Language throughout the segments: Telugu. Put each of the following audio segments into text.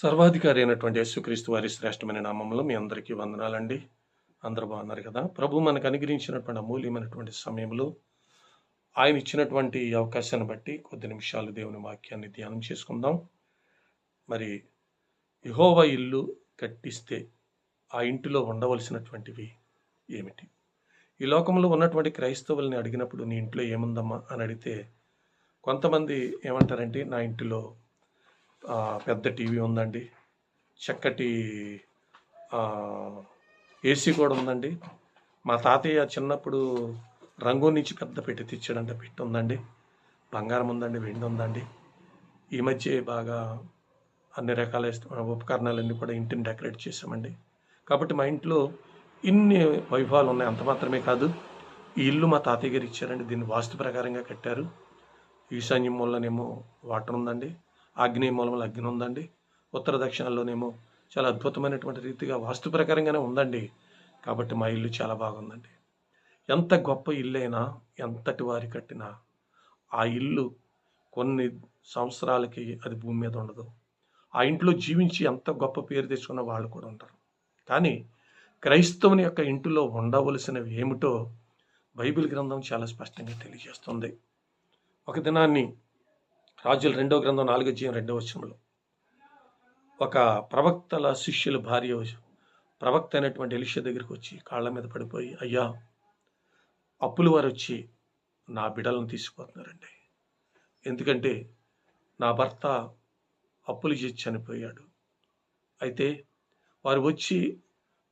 సర్వాధికారి అయినటువంటి యేసుక్రీస్తు వారి శ్రేష్టమైన నామంలో మీ అందరికీ వందనాలండి. అందరూ బాగున్నారు కదా? ప్రభు మనకు అనుగ్రహించినటువంటి అమూల్యమైనటువంటి సమయంలో ఆయన ఇచ్చినటువంటి అవకాశాన్ని బట్టి కొద్ది నిమిషాలు దేవుని వాక్యాన్ని ధ్యానం చేసుకుందాం. మరి యహోవ ఇల్లు కట్టిస్తే ఆ ఇంటిలో ఉండవలసినటువంటివి ఏమిటి? ఈ లోకంలో ఉన్నటువంటి క్రైస్తవుల్ని అడిగినప్పుడు నీ ఇంట్లో ఏముందమ్మా అని అడిగితే కొంతమంది ఏమంటారంటే నా ఇంటిలో పెద్ద టీవీ ఉందండి. చక్కటి ఏసీ కూడా ఉందండి. మా తాతయ్య చిన్నప్పుడు రంగు నుంచి పెద్ద పెట్టి తెచ్చాడంట పెట్టి ఉందండి. బంగారం ఉందండి వెండి ఉందండి. ఈ మధ్య బాగా అన్ని రకాల ఉపకరణాలన్నీ కూడా ఇంటిని డెకరేట్ చేసామండి కాబట్టి మా ఇంట్లో ఇన్ని వైభవాలు ఉన్నాయి. అంత మాత్రమే కాదు ఈ ఇల్లు మా తాతయ్య గారు ఇచ్చారండి. దీన్ని వాస్తు ప్రకారంగా కట్టారు. ఈశాన్యం మూలనేమో వాటర్ ఉందండి. ఆగ్నేయ మూలంలో అగ్ని ఉందండి. ఉత్తర దక్షిణాల్లోనేమో చాలా అద్భుతమైనటువంటి రీతిగా వాస్తు ప్రకారంగానే ఉందండి. కాబట్టి మా ఇల్లు చాలా బాగుందండి. ఎంత గొప్ప ఇల్లైనా ఎంతటి వారి కట్టినా ఆ ఇల్లు కొన్ని సంవత్సరాలకి అది భూమి మీద ఉండదు. ఆ ఇంట్లో జీవించి ఎంత గొప్ప పేరు తెచ్చుకున్న వాళ్ళు కూడా ఉంటారు. కానీ క్రైస్తవుని యొక్క ఇంటిలో ఉండవలసినవి ఏమిటో బైబిల్ గ్రంథం చాలా స్పష్టంగా తెలియజేస్తుంది. ఒక దినాన్ని రాజుల రెండో గ్రంథం నాలుగో జీవం రెండో వచనంలో. ఒక ప్రవక్తల శిష్యుల భార్య ప్రవక్త అయినటువంటి ఎలిష దగ్గరికి వచ్చి కాళ్ళ మీద పడిపోయి అయ్యా అప్పులు వారు వచ్చి నా బిడలను తీసుకుపోతున్నారండి. ఎందుకంటే నా భర్త అప్పులు చేసి చనిపోయాడు. అయితే వారు వచ్చి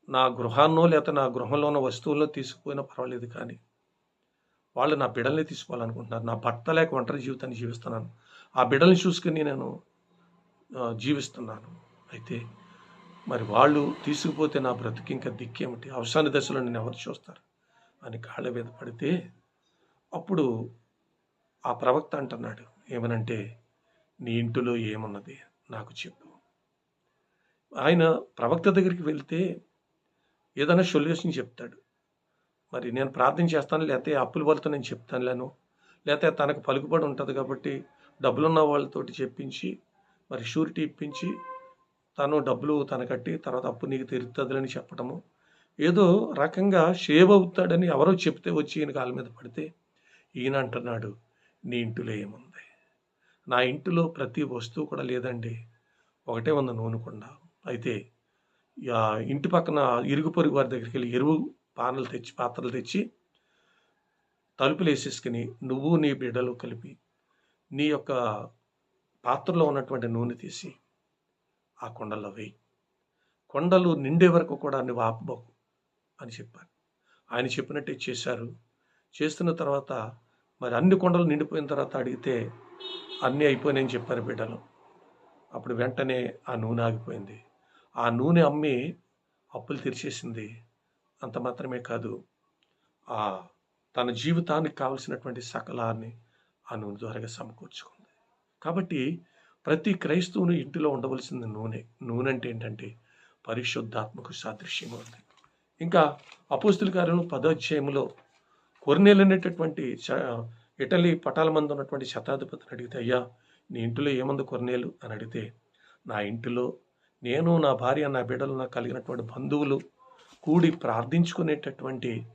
నా గృహాన్నో లేకపోతే నా గృహంలో ఉన్న వస్తువుల్లో తీసుకుపోయినా పర్వాలేదు కానీ వాళ్ళు నా బిడ్డల్ని తీసుకోవాలనుకుంటున్నారు. నా భర్త లేక ఒంటరి జీవితాన్ని జీవిస్తున్నాను. ఆ బిడ్డల్ని చూసుకుని నేను జీవిస్తున్నాను. అయితే మరి వాళ్ళు తీసుకుపోతే నా బ్రతికి ఇంకా దిక్కేమిటి? అవసాన దశలో నేను ఎవరు చూస్తారు? అని కాళ్ళ మీద పడితే అప్పుడు ఆ ప్రవక్త అంటున్నాడు ఏమనంటే నీ ఇంటిలో ఏమున్నది నాకు చెప్పు. ఆయన ప్రవక్త దగ్గరికి వెళ్తే ఏదైనా సొల్యూషన్ చెప్తాడు. మరి నేను ప్రార్థన చేస్తాను లేకపోతే అప్పుల వాళ్ళతో నేను చెప్తానులేను. లేకపోతే తనకు పలుకుబడి ఉంటుంది కాబట్టి డబ్బులున్న వాళ్ళతోటి చెప్పించి మరి షూరిటీ ఇప్పించి తను డబ్బులు తన కట్టి తర్వాత అప్పు నీకు తీరుతుందని చెప్పడము ఏదో రకంగా షేవ్ అవుతాడని ఎవరో చెప్తే వచ్చి ఈయన కాళ్ళ మీద పడితే ఈయన అంటున్నాడు నీ ఇంటిలో ఏముంది? నా ఇంటిలో ప్రతి వస్తువు కూడా లేదండి. ఒకటే ఉంది నూనె కుండ. అయితే ఇంటి పక్కన ఇరుగు పొరుగు వారి దగ్గరికి వెళ్ళి ఎరువు పానలు తెచ్చి పాత్రలు తెచ్చి తలుపులు వేసేసుకుని నువ్వు నీ బిడ్డలు కలిపి నీ యొక్క పాత్రలో ఉన్నటువంటి నూనె తీసి ఆ కొండల్లో వేయి. కొండలు నిండే వరకు కూడా నువ్వు ఆపబోకు అని చెప్పాను ఆయన చెప్పినట్టే చేశారు. చేస్తున్న తర్వాత మరి అన్ని కొండలు నిండిపోయిన తర్వాత అడిగితే అన్నీ అయిపోయినాయని చెప్పారు బిడ్డలు. అప్పుడు వెంటనే ఆ నూనె ఆగిపోయింది. ఆ నూనె అమ్మి అప్పులు తెరిచేసింది అంత మాత్రమే కాదు ఆ తన జీవితానికి కావలసినటువంటి సకలాన్ని ఆ నూనె ద్వారా సమకూర్చుకుంది. కాబట్టి ప్రతి క్రైస్తవుని ఇంటిలో ఉండవలసింది నూనె నూనె అంటే ఏంటంటే పరిశుద్ధాత్మకు సాదృశ్యం ఉంది ఇంకా అపోస్తుల కార్యంలో పదోధ్యాయంలో కొర్నేలు అనేటటువంటి చ- ఇటలీ పటాల మంది ఉన్నటువంటి శతాధిపతిని అడిగితే అయ్యా నీ ఇంటిలో ఏముంది కొరనేలు? అని అడిగితే నా ఇంటిలో నేను నా భార్య నా బిడ్డలు నాకు కలిగినటువంటి బంధువులు కూడి ప్రార్థించుకునేటటువంటి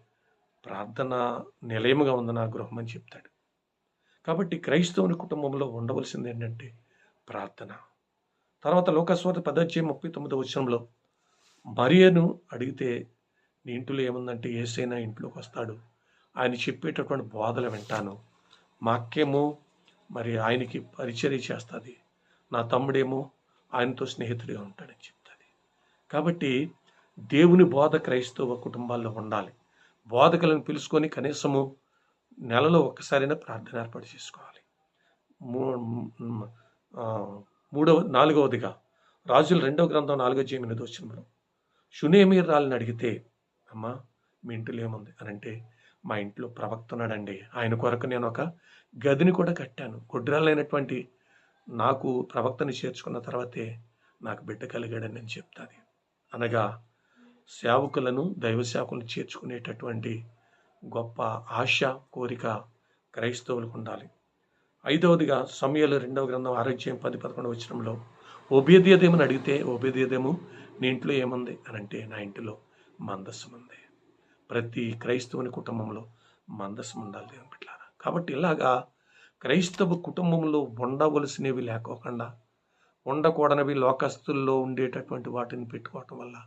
ప్రార్థన నిలయముగా ఉంది నా గృహం అని చెప్తాడు. కాబట్టి క్రైస్తవుని కుటుంబంలో ఉండవలసింది ఏంటంటే ప్రార్థన. తర్వాత లోకస్వార్థ పదోధ్యాయం ముప్పై తొమ్మిదో వచనంలో మరియను అడిగితే నీ ఇంట్లో ఏముందంటే ఏసైనా ఇంట్లోకి వస్తాడు. ఆయన చెప్పేటటువంటి బోధలు వింటాను. మా అక్కేమో మరి ఆయనకి పరిచర్య చేస్తుంది. నా తమ్ముడేమో ఆయనతో స్నేహితుడిగా ఉంటాడని చెప్తుంది. కాబట్టి దేవుని బోధ క్రైస్తవ కుటుంబాల్లో ఉండాలి. బోధకులను పిలుచుకొని కనీసము నెలలో ఒక్కసారైనా ప్రార్థన ఏర్పాటు చేసుకోవాలి. మూడవ నాలుగవదిగా రాజుల రెండవ గ్రంథం నాలుగో ఎనిమిది వచ్చినప్పుడు షునేమీర్ రాళ్ళని అడిగితే అమ్మా మీ ఇంట్లో ఏముంది? అని అంటే మా ఇంట్లో ప్రవక్త ఉన్నాడండి ఆయన కొరకు నేను ఒక గదిని కూడా కట్టాను. గొడ్రాలైనటువంటి నాకు ప్రవక్తని చేర్చుకున్న తర్వాతే నాకు బిడ్డ కలిగాడని నేను చెప్తాను అనగా సేవకులను దైవ సేవకులను చేర్చుకునేటటువంటి గొప్ప ఆశ కోరిక క్రైస్తవులకు ఉండాలి. ఐదవదిగా సమయాలు రెండవ గ్రంథం ఆరోగ్యం పది పదకొండు వచ్చినంలో ఓబేదియదేమని అడిగితే ఓబేదియదేమో నీ ఇంట్లో ఏముంది? అని అంటే నా ఇంటిలో మందస్సం ఉంది ప్రతి క్రైస్తవుని కుటుంబంలో మందస్సం ఉండాలి దేవుని కాబట్టి ఇలాగా క్రైస్తవ కుటుంబంలో ఉండవలసినవి లేకోకుండా ఉండకూడనివి లోకస్తుల్లో ఉండేటటువంటి వాటిని పెట్టుకోవటం వల్ల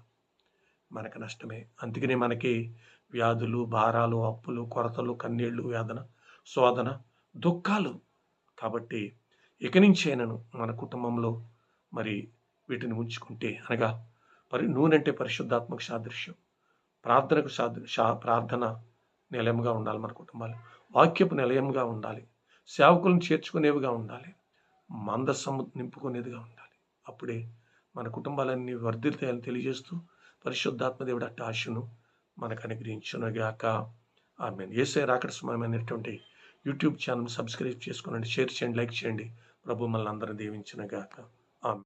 మనకు నష్టమే. అందుకనే మనకి వ్యాధులు భారాలు అప్పులు కొరతలు కన్నీళ్ళు వేదన శోధన దుఃఖాలు కాబట్టి ఇక నుంచేనను మన కుటుంబంలో మరి వీటిని ఉంచుకుంటే అనగా పరి నూనె అంటే పరిశుద్ధాత్మక సాదృశ్యం ప్రార్థనకు సాదృ ప్రార్థన నిలయంగా ఉండాలి మన కుటుంబాలు. వాక్యపు నిలయంగా ఉండాలి. సేవకులను చేర్చుకునేవిగా ఉండాలి. మందస్సము నింపుకునేదిగా ఉండాలి. అప్పుడే మన కుటుంబాలన్నీ వర్ధిల్తాయని తెలియజేస్తూ పరిశుద్ధాత్మదేవుడు అట్ట ఆశను మనకు అనుగ్రహించునుగాక. ఆమె ఏసే రాకడ సమయమైనటువంటి యూట్యూబ్ ఛానల్ సబ్స్క్రైబ్ చేసుకోనండి షేర్ చేయండి లైక్ చేయండి. ప్రభు మనల్ని అందరూ దీవించినగాక. ఆమె